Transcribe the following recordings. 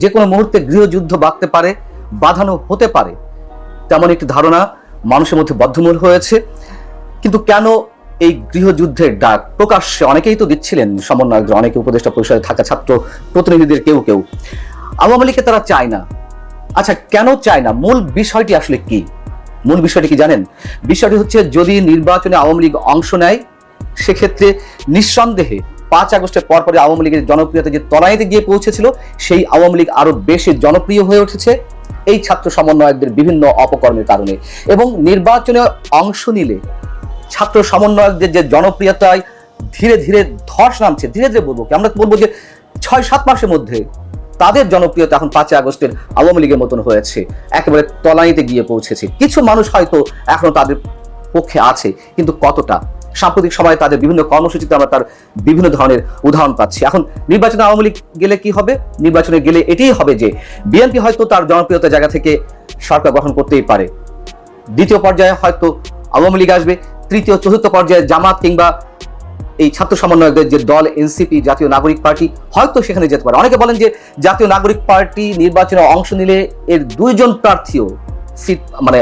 যে কোনো মুহূর্তে গৃহযুদ্ধ বাঁধতে পারে, বাঁধানো হতে পারে। তেমন একটি ধারণা মানুষের মধ্যে বদ্ধমূল হয়েছে। কিন্তু কেন এই গৃহযুদ্ধের ডাক? প্রকাশ্যে অনেকেই তো দিচ্ছিলেন সমন্বয়কদের, অনেকে উপদেষ্টা পরিষদে থাকা ছাত্র প্রতিনিধিদের, কেউ কেউ। আওয়ামী লীগকে তারা চায় না। আচ্ছা কেন চায় না? মূল বিষয়টি আসলে কি? মূল বিষয়টি কি জানেন? বিষয়টি হচ্ছে যদি নির্বাচনে আওয়ামী লীগ অংশ নেয়, সেক্ষেত্রে নিঃসন্দেহে পাঁচ আগস্টের পর পরে আওয়ামী লীগের জনপ্রিয়তা যে তলাইতে গিয়ে পৌঁছেছিল, সেই আওয়ামী লীগ আরও বেশি জনপ্রিয় হয়ে উঠেছে এই ছাত্র সমন্বয়কদের বিভিন্ন অপকর্মের কারণে। এবং নির্বাচনে অংশ নিলে ছাত্র সমন্বয়কদের যে জনপ্রিয়তায় ধীরে ধীরে ধস নামছে, ধীরে ধীরে বলব কি, আমরা বলব যে ছয় সাত মাসের মধ্যে তাদের জনপ্রিয়তা এখন পাঁচই আগস্টের আওয়ামী লীগের মতন হয়েছে, একেবারে তলানিতে গিয়ে পৌঁছেছে। কিছু মানুষ হয়তো এখনও তাদের পক্ষে আছে, কিন্তু কতটা? সাম্প্রতিক সময়ে তাদের বিভিন্ন কর্মসূচিতে আমরা তার বিভিন্ন ধরনের উদাহরণ পাচ্ছি। এখন নির্বাচনে আওয়ামী লীগ গেলে কি হবে? নির্বাচনে গেলে এটাই হবে যে বিএনপি হয়তো তার জনপ্রিয়তার জায়গা থেকে সরকার গঠন করতেই পারে। দ্বিতীয় পর্যায়ে হয়তো আওয়ামী লীগ আসবে। তৃতীয়, চতুর্থ পর্যায়ে জামাত কিংবা এই ছাত্র সমন্বয়কদের যে দল, এনসিপি, জাতীয় নাগরিক পার্টি হয়তো সেখানে যেতে পারে। অনেকে বলেন যে জাতীয় নাগরিক পার্টি নির্বাচনে অংশ নিলে এর দুইজন প্রার্থীও সিট মানে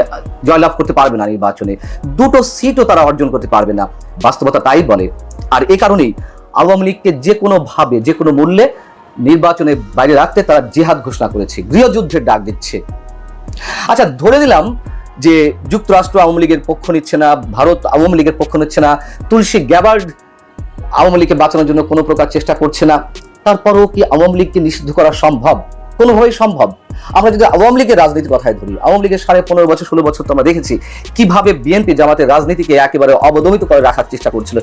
জয়লাভ করতে পারবে না নির্বাচনে। দুটো সিটও তারা অর্জন করতে পারবে না। বাস্তবতা তাই বলে। আর এ কারণেই আওয়ামী লীগকে যে কোনো ভাবে, যে কোনো মূল্যে নির্বাচনে বাইরে রাখতে তারা জেহাদ ঘোষণা করেছে। গৃহযুদ্ধের ডাক দিচ্ছে। আচ্ছা ধরে নিলাম যে যুক্তরাষ্ট্র আওয়ামী লীগের পক্ষ নিচ্ছে না, ভারত আওয়ামী লীগের পক্ষ নিচ্ছে না, তুলসী গ্যাবার্ড আওয়ামী লীগকে বাঁচানোর জন্য কোনো প্রকার চেষ্টা করছে না, তারপরেও কি আওয়ামী লীগকে নিষিদ্ধ করা সম্ভব? কোনোভাবেই সম্ভব। আমরা যদি আওয়ামী লীগের রাজনীতির কথায় ধরি, আওয়ামী লীগের সাড়ে পনেরো বছর, ষোলো বছর তো আমরা দেখেছি কীভাবে বিএনপি জামাতের রাজনীতিকে একেবারে অবদমিত করে রাখার চেষ্টা করছিল।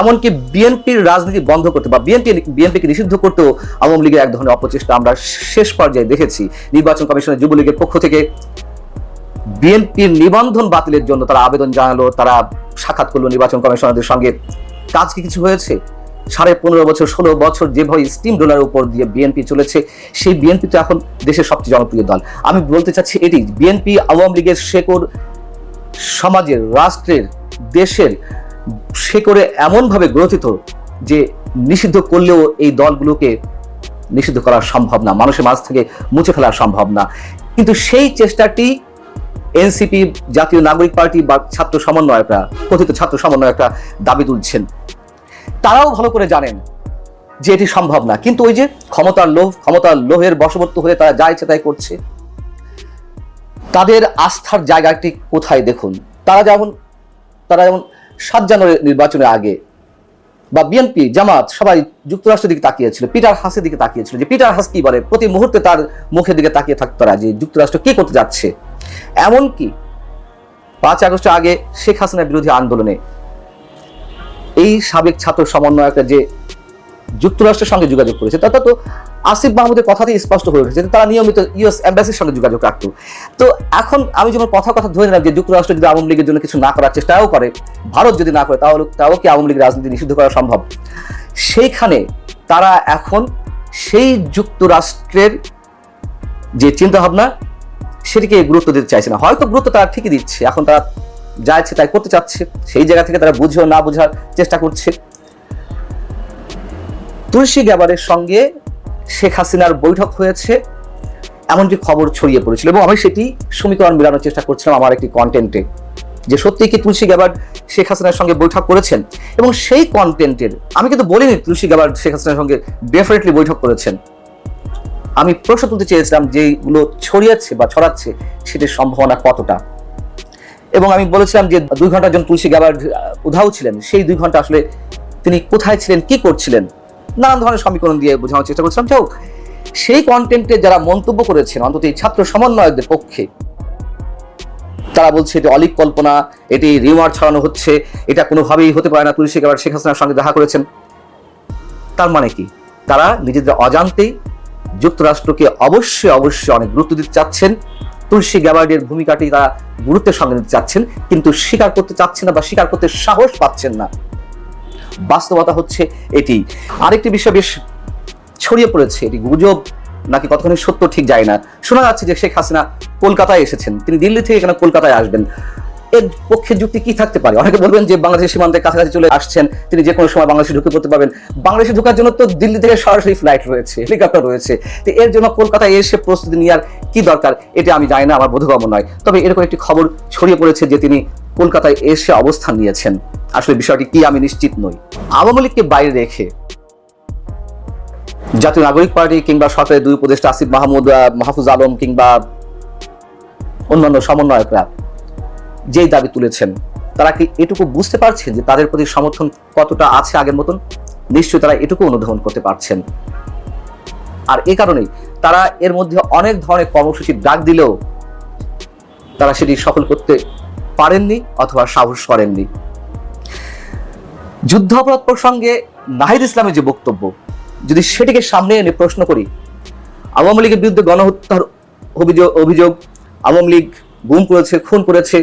এমনকি বিএনপির রাজনীতি বন্ধ করতে বা বিএনপি, বিএনপিকে নিষিদ্ধ করতেও আওয়ামী লীগের এক ধরনের অপচেষ্টা আমরা শেষ পর্যায়ে দেখেছি। নির্বাচন কমিশনের যুবলীগের পক্ষ থেকে বিএনপির নিবন্ধন বাতিলের জন্য তারা আবেদন জানালো, তারা সাক্ষাৎ করল নির্বাচন কমিশনারদের সঙ্গে। কাজ কি কিছু হয়েছে? সাড়ে পনেরো বছর, ষোলো বছর যেভাবে স্টিম ডোলার উপর দিয়ে বিএনপি চলেছে, সেই বিএনপি তো এখন দেশের সবচেয়ে জনপ্রিয় দল। আমি বলতে চাচ্ছি এটি বিএনপি আওয়ামী লীগের শেকড় সমাজের, রাষ্ট্রের, দেশের শেকড়ে এমনভাবে গ্রথিত যে নিষিদ্ধ করলেও এই দলগুলোকে নিষিদ্ধ করা সম্ভব না, মানুষের মাঝ থেকে মুছে ফেলা সম্ভব না। কিন্তু সেই চেষ্টাটি এনসিপি জাতীয় নাগরিক পার্টি বা ছাত্র সমন্বয়করা, কথিত ছাত্র সমন্বয়করা দাবি তুলছেন। তারাও ভালো করে জানেন যে এটি সম্ভব না। কিন্তু ওই যে ক্ষমতার লোভ, ক্ষমতার লোহের বশবর্তী হয়ে তারা যা ইচ্ছে তাই করছে, তাদের আস্থার জায়গাটি কোথায় দেখুন? তারা যেমন তারা যেমন সাত জানুয়ারি নির্বাচনের আগে বা বিএনপি, জামাত সবাই যুক্তরাষ্ট্রের দিকে তাকিয়েছিল, পিটার হাসের দিকে তাকিয়েছিল যে পিটার হাস কি বলে? প্রতি মুহূর্তে তার মুখের দিকে তাকিয়ে থাকতো তারা যে যুক্তরাষ্ট্র কি করতে যাচ্ছে। এমনকি পাঁচ আগস্টের আগে শেখ হাসিনার বিরোধী আন্দোলনে এই সাবেক ছাত্র সমন্বয়করা যে যুক্তরাষ্ট্রের সঙ্গে যোগাযোগ করেছে তাতে তো আসিফ মাহমুদের কথাতেই স্পষ্ট হয়ে উঠেছে তারা নিয়মিত ইউএস এম্বাসির সঙ্গে যোগাযোগ রাখতো। তো এখন আমি যেমন কথা কথা ধরে নিলাম যে যুক্তরাষ্ট্র যদি আওয়ামী লীগের জন্য কিছু না করার চেষ্টাও করে, ভারত যদি না করে, তাহলে তাও কি আওয়ামী লীগের রাজনীতি নিষিদ্ধ করা সম্ভব? সেইখানে তারা এখন সেই যুক্তরাষ্ট্রের যে চিন্তাভাবনা, সেটিকে গুরুত্ব দিতে চাইছে না। হয়তো গুরুত্ব তারা ঠিকই দিচ্ছে। এখন তারা যা ইচ্ছে তাই করতে চাচ্ছে, সেই জায়গা থেকে তারা বুঝেও না বোঝার চেষ্টা করছে। তুলসী গ্যাবারের সঙ্গে শেখ হাসিনার বৈঠক হয়েছে এমনটি খবর ছড়িয়ে পড়েছিল এবং আমি সেটি সমীকরণ মেলানোর চেষ্টা করছিলাম আমার একটি কন্টেন্টে যে সত্যি কি তুলসী গ্যাবার্ড শেখ হাসিনার সঙ্গে বৈঠক করেছেন? এবং সেই কন্টেন্টের আমি কিন্তু বলিনি তুলসী গ্যাবার্ড শেখ হাসিনার সঙ্গে ডেফিনেটলি বৈঠক করেছেন। আমি প্রশ্ন তুলতে চেয়েছিলাম যেগুলো ছড়িয়েছে বা ছড়াচ্ছে, সেটির সম্ভাবনা কতটা? এবং আমি বলেছিলাম যে দুই ঘণ্টার জন্য তুলসী গ্যাবার্ড উধাও ছিলেন, সেই দুই ঘণ্টা আসলে তিনি কোথায় ছিলেন, কি করছিলেন, নানান ধরনের সমীকরণ দিয়ে বোঝানোর চেষ্টা করছিলাম। যাও সেই কন্টেন্টে যারা মন্তব্য করেছেন, অন্তত এই ছাত্র সমন্বয়কদের পক্ষে, তারা বলছে এটি অলিক কল্পনা, এটি রিমার ছড়ানো হচ্ছে, এটা কোনোভাবেই হতে পারে না, তুলসী গাবার শেখ হাসিনার সঙ্গে দেখা করেছেন। তার মানে কি? তারা নিজেদের অজান্তেই যুক্তরাষ্ট্রকে অবশ্যই অবশ্যই অনেক গুরুত্ব দিতে চাচ্ছেন। তুলসী গ্যাবার্ডের ভূমিকাটি তারা গুরুত্বের সঙ্গে নিতে চাচ্ছেন, কিন্তু স্বীকার করতে চাচ্ছেন না বা স্বীকার করতে সাহস পাচ্ছেন না। বাস্তবতা হচ্ছে এটি। আরেকটি বিষয় বেশ ছড়িয়ে পড়েছে, এটি গুজব নাকি কতখানি সত্য ঠিক যায় না। শোনা যাচ্ছে যে শেখ হাসিনা কলকাতায় এসেছেন, তিনি দিল্লি থেকে এখানে কলকাতায় আসবেন? এর পক্ষে যুক্তি কি থাকতে পারে? অনেকে বলবেন যে বাংলাদেশের সীমান্তের কাছাকাছি চলে আসছেন, তিনি যে কোনো সময় বাংলাদেশে ঢুকে পড়তে পারবেন। বাংলাদেশে ঢোকার জন্য তো দিল্লি থেকে সরাসরি ফ্লাইট রয়েছে হেলিকপ্টার রয়েছে। তো এর জন্য কলকাতায় এসে প্রস্তুতি নেওয়ার কি দরকার, এটা আমি জানি না, আমার বোধগম্য নয়। তবে এরকম একটি খবর ছড়িয়ে পড়েছে যে তিনি কলকাতায় এসে অবস্থান নিয়েছেন। আসলে বিষয়টি কি আমি নিশ্চিত নই। আওয়ামী লীগকে বাইরে রেখে জাতীয় নাগরিক পার্টি কিংবা সরকারের দুই উপদেষ্টা আসিফ মাহমুদ মাহফুজ আলম কিংবা অন্যান্য সমন্বয়করা যেই দাবি তুলেছেন, তারা কি এটুকু বুঝতে পারছেন যে তাদের প্রতি সমর্থন কতটা আছে আগের মতন? নিশ্চয়ই তারা এটুকু অনুধাবন করতে পারছেন। আর এ কারণেই তারা এর মধ্যে অনেক ধরনের কর্মসূচির ডাক দিলেও তারা সেটি সফল করতে পারেননি অথবা সাহস করেননি। যুদ্ধাপরাধ প্রসঙ্গে নাহিদ ইসলামের যে বক্তব্য, যদি সেটিকে সামনে এনে প্রশ্ন করি, আওয়ামী লীগের বিরুদ্ধে গণহত্যার অভিযোগ অভিযোগ আওয়ামী লীগ গুম করেছে, খুন করেছে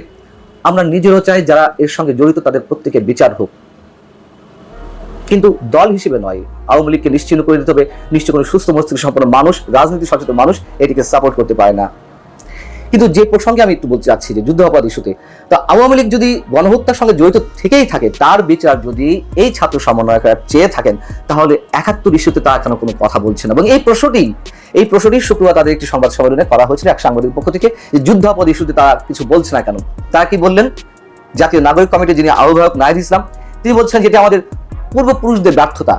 আমরা নিজেরও চাই যারা এর সঙ্গে জড়িত তাদের প্রত্যেকে বিচার হোক। কিন্তু দল হিসেবে নয়, আওয়ামী লীগকে নিশ্চিন্ন করে দিতে হবে। নিশ্চয় কোনো সুস্থ মস্তিষ্ক সম্পন্ন মানুষ, রাজনীতি সচেতন মানুষ এটিকে সাপোর্ট করতে পারে না। কিন্তু যে প্রসঙ্গে আমি একটু বলতে চাচ্ছি যে যুদ্ধাপরাধ ইস্যুতে, তা আওয়ামী লীগ যদি গণহত্যার সঙ্গে জড়িত থেকেই থাকে, তার বিচার যদি এই ছাত্র সমন্বয়করা চেয়ে থাকেন, তাহলে একাত্তর ইস্যুতে তারা কেন কোনো কথা বলছে না? এবং এই প্রশ্নটি এই প্রশ্নটি শুক্রবার তাদের একটি সংবাদ সম্মেলনে করা হয়েছিল এক সাংবাদিক পক্ষ থেকে, যে যুদ্ধাপরাধ ইস্যুতে তারা কিছু বলছে না কেন? তারা কি বললেন? জাতীয় নাগরিক কমিটির যিনি আহ্বায়ক নাহিদ ইসলাম, তিনি বলছেন যেটা আমাদের পূর্বপুরুষদের ব্যর্থতা।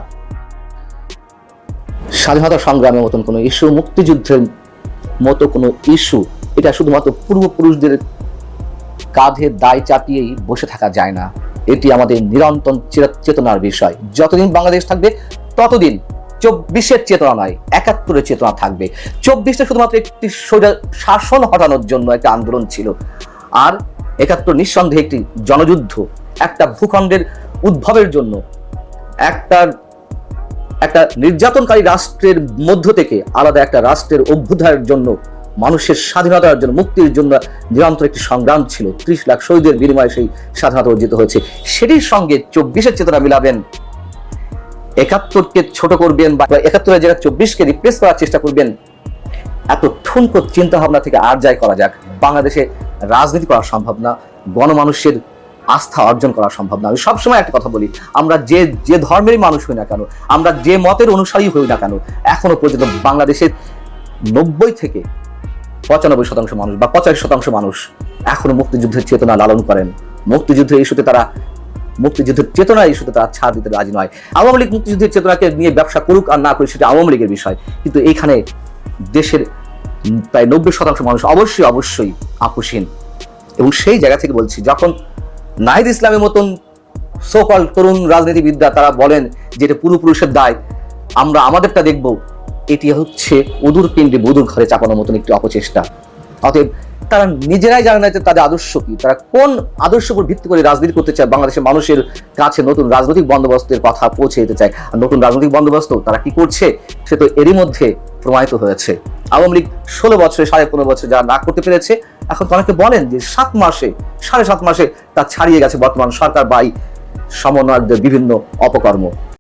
স্বাধীনতা সংগ্রামের মতন কোনো ইস্যু, মুক্তিযুদ্ধের মতো কোনো ইস্যু এটা শুধুমাত্র পূর্বপুরুষদের কাঁধে দায় চাপিয়েই বসে থাকা যায় না। এটি আমাদের নিরন্তর চেতনার বিষয়। যতদিন বাংলাদেশ থাকবে, ততদিন চব্বিশের চেতনা নয়, একাত্তরের চেতনা থাকবে। চব্বিশটা শুধুমাত্র একটি সোজা শাসন হটানোর জন্য একটা আন্দোলন ছিল। আর একাত্তর নিঃসন্দেহে একটি জনযুদ্ধ, একটা ভূখণ্ডের উদ্ভবের জন্য, একটা একটা নির্যাতনকারী রাষ্ট্রের মধ্য থেকে আলাদা একটা রাষ্ট্রের অভ্যুদয়ের জন্য মানুষের স্বাধীনতার জন্য মুক্তির জন্য নিরন্তর একটি সংগ্রাম ছিল। ত্রিশ লাখ শহীদের বিনিময়ে সেই স্বাধীনতা অর্জিত হয়েছে। সেটির সঙ্গে চব্বিশের চেতনা মিলাবেন। একাত্তরকে ছোট করবেন বা একাত্তরের জায়গায় চব্বিশকে রিপ্লেস করার চেষ্টা করবেন। এত ঠুনকো চিন্তা ভাবনা থেকে আর যাই করা যাক, বাংলাদেশে রাজনীতি করা সম্ভব না, গণমানুষের আস্থা অর্জন করা সম্ভব না। আমি সবসময় একটা কথা বলি, আমরা যে যে ধর্মেরই মানুষ হই না কেন, আমরা যে মতের অনুসারী হই না কেন, এখনও পর্যন্ত বাংলাদেশের নব্বই থেকে পঁচানব্বই শতাংশ মানুষ বা পঁচাশি শতাংশ মানুষ এখনও মুক্তিযুদ্ধের চেতনা লালন করেন। মুক্তিযুদ্ধের ইস্যুতে তারা, মুক্তিযুদ্ধের চেতনা ইস্যুতে তারা ছাড় দিতে রাজি নয়। আওয়ামী লীগ মুক্তিযুদ্ধের চেতনাকে নিয়ে ব্যবসা করুক আর না করুক, সেটা আওয়ামী লীগের বিষয়। কিন্তু এইখানে দেশের প্রায় নব্বই শতাংশ মানুষ অবশ্যই অবশ্যই আপোষহীন। এবং সেই জায়গা থেকে বলছি, যখন নাহিদ ইসলামের মতন সোকল তরুণ রাজনীতিবিদরা তারা বলেন যে এটা পূর্বপুরুষের দায়, আমরা আমাদেরটা দেখব এটি হচ্ছে অদূর পিণ্ডে বধুর ঘরে চাপানোর মতন একটি অপচেষ্টা। অতএব তারা নিজেরাই জানে না যে তাদের আদর্শ কি। তারা কোন আদর্শ উপর ভিত্তি করে রাজনীতি করতে চায়, বাংলাদেশের মানুষের কাছে নতুন রাজনৈতিক বন্দোবস্তের কথা পৌঁছে দিতে চায়। আর নতুন রাজনৈতিক বন্দোবস্ত তারা কি করছে, সে তো এরই মধ্যে প্রমাণিত হয়েছে। আওয়ামী লীগ ষোলো বছরে, সাড়ে পনেরো বছর যারা না করতে পেরেছে, এখন অনেকে বলেন যে সাত মাসে, সাড়ে সাত মাসে তা ছাড়িয়ে গেছে বর্তমান সরকার বাই সমন্বয়কদের বিভিন্ন অপকর্ম।